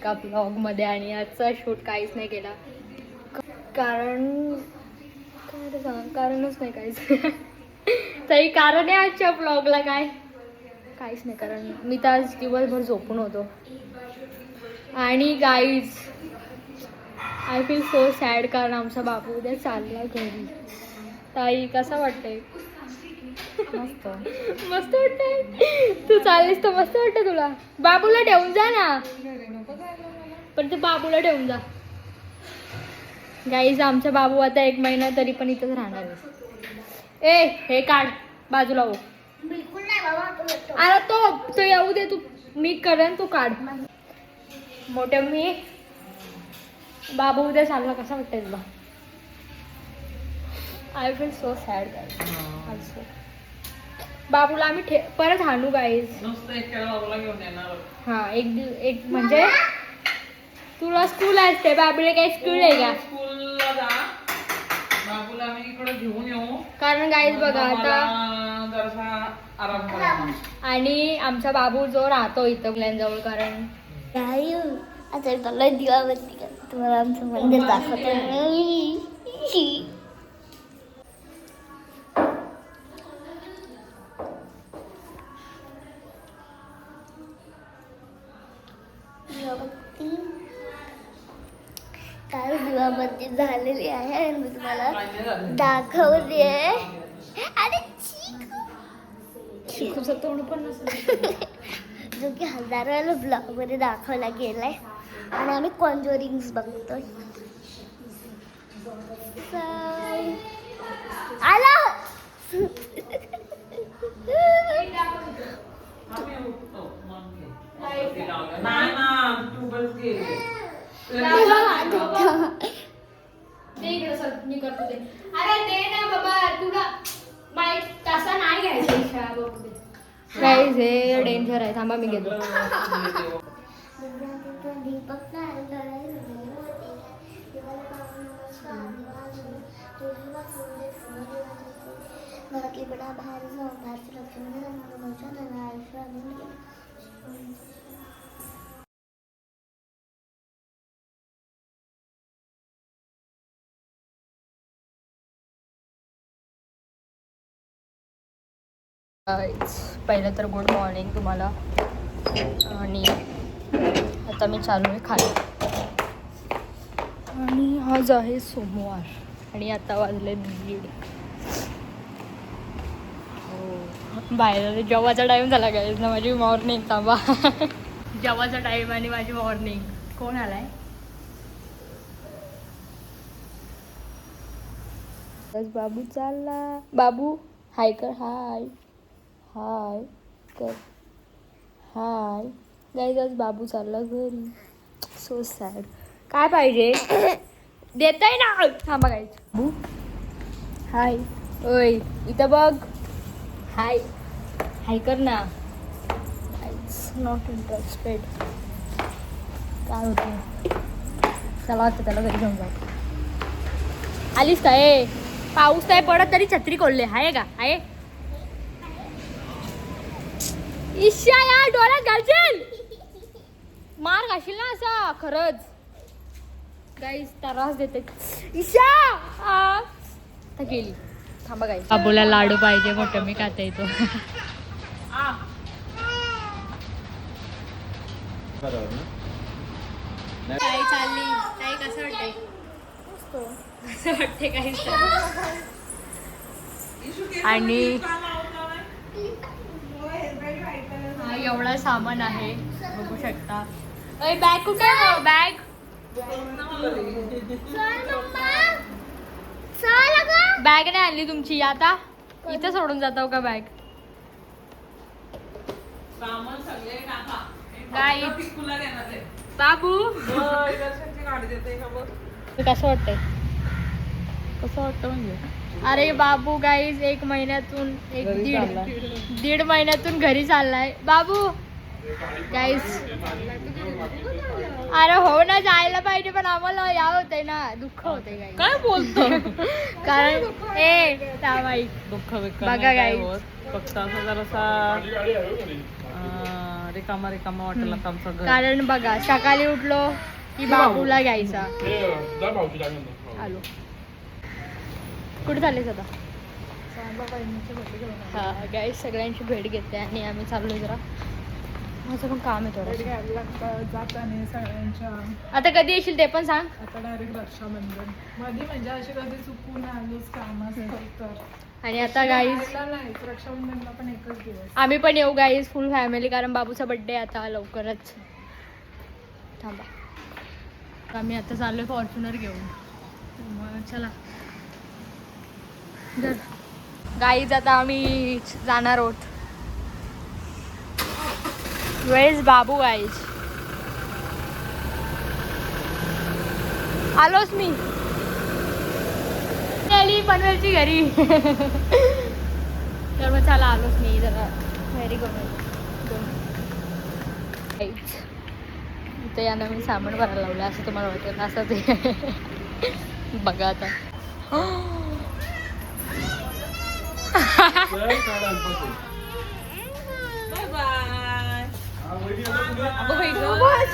एका ब्लॉगमध्ये आणि आजचा शूट काहीच नाही केला. कारण काय ते सांग कारणच नाही काहीच. तरी कारण आहे आजच्या ब्लॉगला काय? काहीच नाही कारण मी तर आज दिवसभर झोपून होतो. आणि guys I feel so sad कारण आमचा बापू उद्या चालला घरी. ताई कसा वाटतंय? मस्त. मस्त वाटतंय. तू चाललीस तर मस्त वाटतं तुला. बाबूला ठेवून जा ना. पण तू बाबूला ठेवून जा. गाईज आमचा बाबू आता एक महिना तरी पण इथंच राहणार आहे. ए हे काढ. बाजूला हो. बिलकुल नाही बाबा तो अरे तो तो येऊ दे तू. मी करेन तू काढ. मोठ्या मी बाबू उद्या चालला कसा वाटतंय तुला? I feel so sad also बाबूला आम्ही ठे परत हाणू गाईज नुसतं एक खेळ बाबूला घेऊन येणार. हा एक दिव एक म्हणजे तुला स्कूल असते बाबूला काही स्कूल आहे का? स्कूलला जा. बाबूला आम्ही इकडे घेऊन येऊ. कारण गाईज बघा आता मला जरासा आराम करा आणि आमचा बाबू जो राहतो इथं मुलांजवळ कारण आता दिवाबत्ती तुम्हाला आमचं मंदिर दाखवतो. दिवाबत्ती झालेली आहे आणि मी तुम्हाला दाखवली आहे अरे चिकू. शिकूचं तोंड पण नसतं जो की हजारो वेळेला ब्लॉगमध्ये दाखवला गेलाय. आणि आम्ही कॉन्जोरिंग्स बघतोय. आला. ना ट्यूबवेल्स गेले इकडे सर मी करतो ते अरे दे ना बाबा तुला माहीत तसा नाही घ्यायचा इच्छा गाईज हे डेंजर आहे थांबा मी घेतो घरातली बडा बाहेर जाऊन बाहेरचं लक्ष्मी आयुष्य पहिलं तर गुड मॉर्निंग तुम्हाला. आणि आता मी चालू आहे खाली. आणि आज आहे सोमवार. आणि आता वाजले दीड. हो. बाहेर जेव्हाचा टाईम झाला काय ना माझी मॉर्निंग थांबा. जेव्हाचा टाईम आणि माझी मॉर्निंग कोण आलाय? बस बाबू चालला. बाबू हाय कर हाय हाय कर. हाय. गाईज आज बाबू चालला घरी. सो सॅड काय पाहिजे? देताय ना. थांबा गाईज बाबू हाय. ओय इथं बघ. हाय. हाय कर ना. नॉट इंटरेस्टेड काय होते चला आता त्याला घरी घेऊन जाऊ. आलीस का? ए पाऊस काय पडत तरी छत्री कोल्हे आहे का? आहे ईशा या डोळ्यात घालशील मार घाशील ना असा खरंच. गाईस त्रास देते. ईशा आ. आता गेली. थांबा गाई बाबूला लाडू पाहिजे मोठं मी खाता येतो काय चालली. काय कसं वाटतंय? कसं काही आणि हा एवढा सामान आहे. बघू शकता. अय बॅग कुठे आहे? बॅग बॅग नाही आणली तुमची. आता. इथं सोडून जातो का बॅग सामान सगळे टाका. काय? बाबू. कसं वाटतंय? कसं वाटतं म्हणजे? अरे बाबू गाईज एक महिन्यातून एक दीड. दीड महिन्यातून घरी चाललाय. बाबू गाईज अरे हो ना जायला पाहिजे पण आम्हाला या होतंय ना दुःख होतंय गाईज काय बोलतो? कारण ए तावाई दुःख बघा नाही काय guys. होत. फक्त असं जरासा अं, रिकामा रिकामा वाटेल आता आमचं घर. कारण बघा सकाळी उठलो की बाबूला घ्यायचा. आलो. कुठे चाललेस आता? हा गाईस सगळ्यांची भेट घेते आणि आम्ही चाललो जरा. माझं पण काम आहे थोडं जाताना सगळ्यांच्या. आता कधी येशील ते पण सांग. आता डायरेक्ट रक्षाबंधन. मध्ये म्हणजे अशी कधी चुकून आलोच काम तर. आणि आता गाईज नाही रक्षाबंधनला पण एकच दिवस. आम्ही पण येऊ गाईज फुल फॅमिली कारण बाबूचा बड्डे आता लवकरच. थांबा. आम्ही आता चाललोय फॉर्च्युनर घेऊन. मग चला. गाईज आता आम्ही जाणार आहोत. वेळेस बाबू गाईज आलोच मी. आली पनवेलची घरी. तर मग चला आलोच मी जरा. व्हेरी गुड इथे या मी सामान भरायला लावलं असं तुम्हाला वाटतं असं ते. बघा आता.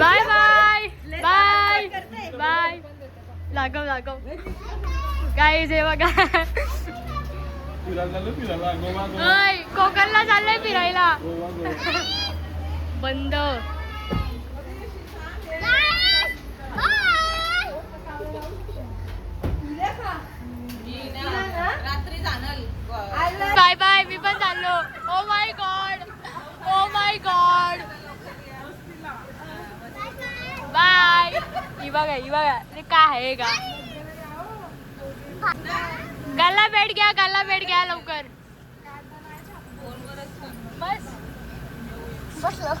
बाय बाय बाय बाय लागव लागव काय जे बघा कोकणला चाललंय फिरायला बंद बाय बाय पण चाललो ओ my God oh my God bye ही बघा ही बघा ते काय आहे का गल्ला बेड घ्या गल्ला बेड घ्या लवकर बस। बसलो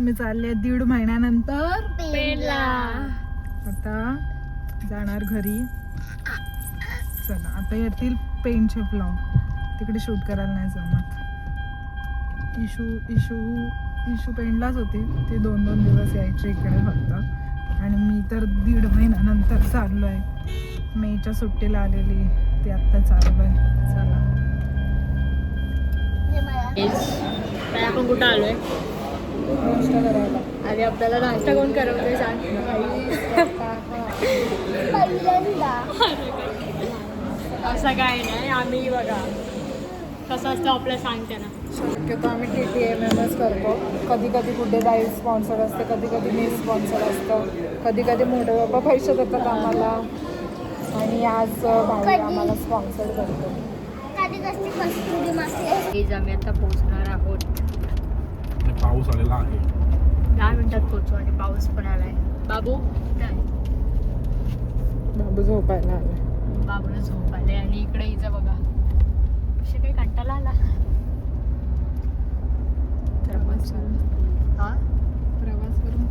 मी चालले दीड महिन्यानंतर. पेनला आता जाणार घरी. चला आता येतील पेंटचे ब्लॉग तिकडे शूट करायला नाही जमत. इशू इशू इशू पेंडलाच होती. ते दोन दोन दिवस यायचे इकडे फक्त. आणि मी तर दीड महिन्यानंतर चाललो आहे मेच्या सुट्टीला आलेली. ती आत्ता चाललो आहे चला आपण कुठं आलोय? नाश्ता करायला आणि आपल्याला नाश्ता कोण करवतोय सांग. पहिल्यांदा असं काय नाही आम्ही बघा. कसं असतं आपल्याला सांगते ना. शक्यतो आम्ही T T M M S करतो. कधी कधी कुठे जाईल स्पॉन्सर असते कधी कधी मी स्पॉन्सर असतं. कधी कधी मोठे बाबा पैसे देतात आम्हाला. आणि आज भाऊ? आम्हाला स्पॉन्सर करतो. आम्ही आता आहोत पाऊस आलेला आहे. दहा मिनिटात पोहोचू आणि पाऊस पण आलाय. बाबू? बाबू झोपायला आले बाबूला झोप आले आणि इकडे हिचं बघा. असे काही कंटाळा आला? तर मग चला. हा? प्रवास करून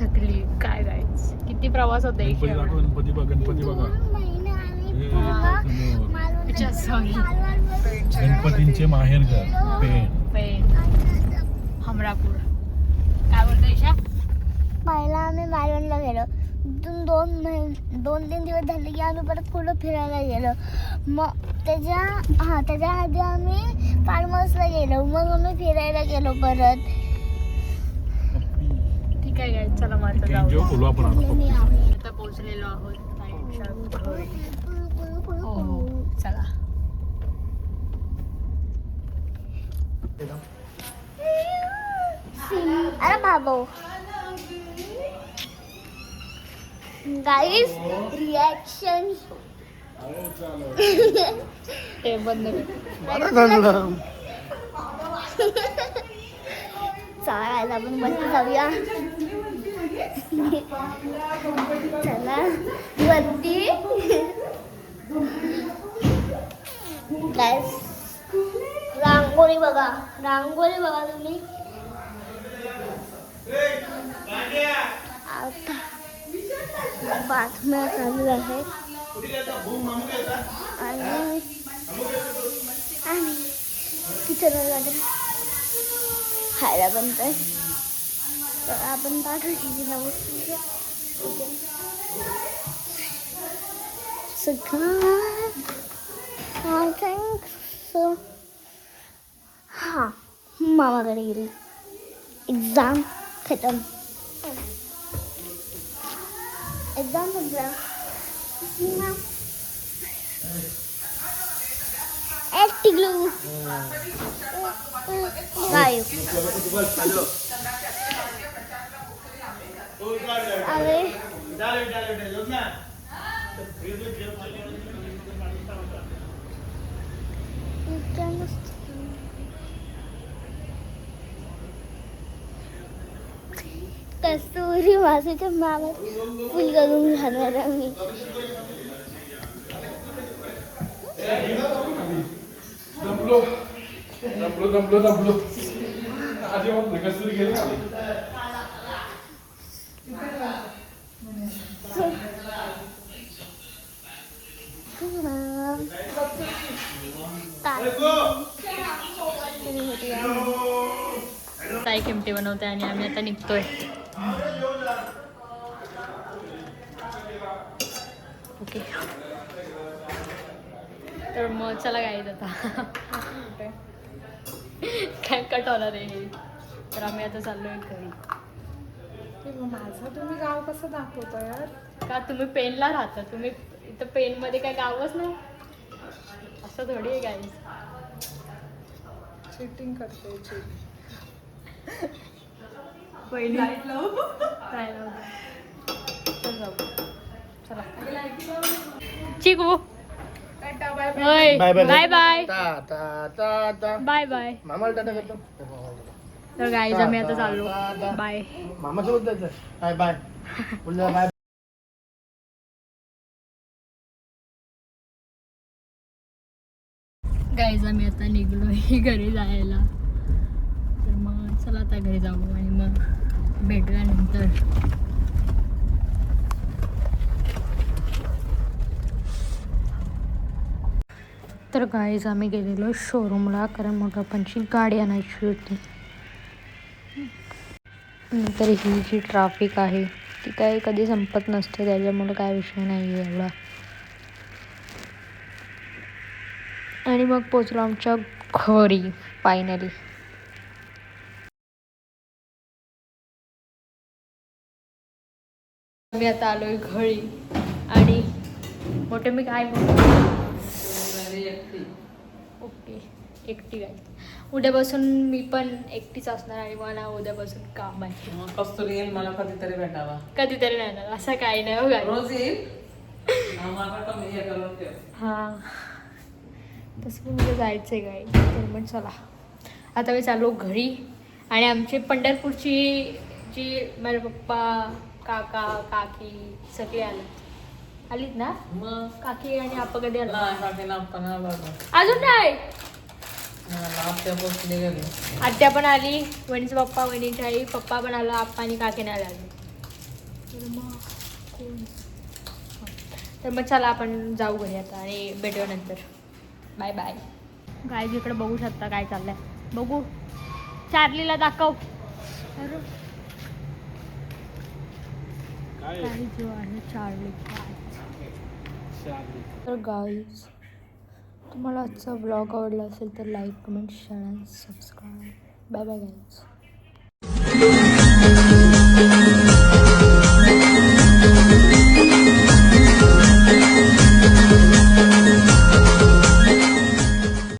थकली. काय गायच किती प्रवास होता गणपती गणपती बघ गणपती हे समोर. मालवण गणपतींचे माहेर घर पेन पेन हमरापूर काय बोलतो ईशा? पहिला आम्ही मालवणला गेलो तिथून दोन महिने दोन तीन दिवस झाले की आम्ही परत कुठं फिरायला गेलो मग त्याच्या हां त्याच्या आधी आम्ही फार्म हाऊसला गेलो मग आम्ही फिरायला गेलो परत ठीक आहे चला मग आता जाऊ आपण आता मी आम्ही आता पोहोचलेलो आहोत ताईंच्या घरी. हो चला। अरे बाबो गाईस रिॲक्शन ते बंद कर चला guys, आपण वरती जाऊया चला वरती Guys, रांगोळी बघा रांगोळी बघा तुम्ही आता बातम्या चालू आहेत. आणि आणि किचन वगैरे खायला बनतंय. तर आपण पाठवू जाऊ सगळं. आय थिंक सो हां मामाकडे गेली. एक्झाम खतम एक्झाम संपला एक टिकलू काय अरे इतक्या मस्त. कस्तुरी मासेच्या मागात फुल करून खाणार आम्ही जमलो जमलो जमलो जमलो आधी मग कसरी गेली ताई किमटी बनवते आणि आम्ही आता निघतोय. ओके तर मग चला काय आता. काय कट होणार आहे तर आम्ही आता चाललोय घरी. ते मग माझं तुम्ही गाव कसं दाखवता यार? का तुम्ही पेनला राहता? तुम्ही इथं पेनमध्ये काय गावच नाही? असं थोडी आहे काय चिटिंग करते cheat. पहिली. लाइट लावू. नाही लावू. चल जाऊ. चला. चिकू. बाय बाय बाय बाय मामाला टाटा करतो. तर गाईज आम्ही आता चाललो. बाय मामासोबत जायचं बाय बाय बाय गाईज आम्ही आता निघलोय घरी जायला. आता घरी जाऊ आणि मग भेटल्यानंतर तर गाईज आम्ही गेलेलो शोरूमला कारण मग आपणची गाडी आणायची होती. नंतर ही जी ट्राफिक आहे ती काय कधी संपत नसते त्याच्यामुळे काय विषय नाही आहे एवढा. आणि मग पोचलो आमच्या घरी फायनली मी आता आलोय घरी. आणि मोठे मी काय ओके एकटी काय? उद्यापासून मी पण एकटीच असणार आणि मला उद्यापासून काम आहे. कस्तुरी येईल मला कधीतरी भेटावा. कधीतरी नाही असं काही नाही हो रोज येईल? हा, तसं पण मला जायचं आहे काय तर मग चला. आता मी चाललो घरी. आणि आमची पंढरपूरची जी माझे पप्पा काका काकी सगळे आले. आलीत ना? मग? काकी आणि आपा कधी आला? अजून. नाही? पोचली गेली आत्या पण आली वहिनीचा पप्पा वहिनीची आई पप्पा पण आला आप्पा आणि काकी नाही आले तर मग कोण. तर मग चला आपण जाऊ घरी आता आणि भेटूया नंतर. बाय बाय गाय इकडे बघू शकता काय चाललंय. बघू. चार्लीला दाखव. जो आहे चार तर गाईज तुम्हाला आजचा ब्लॉग आवडला असेल तर like comment share and subscribe bye bye guys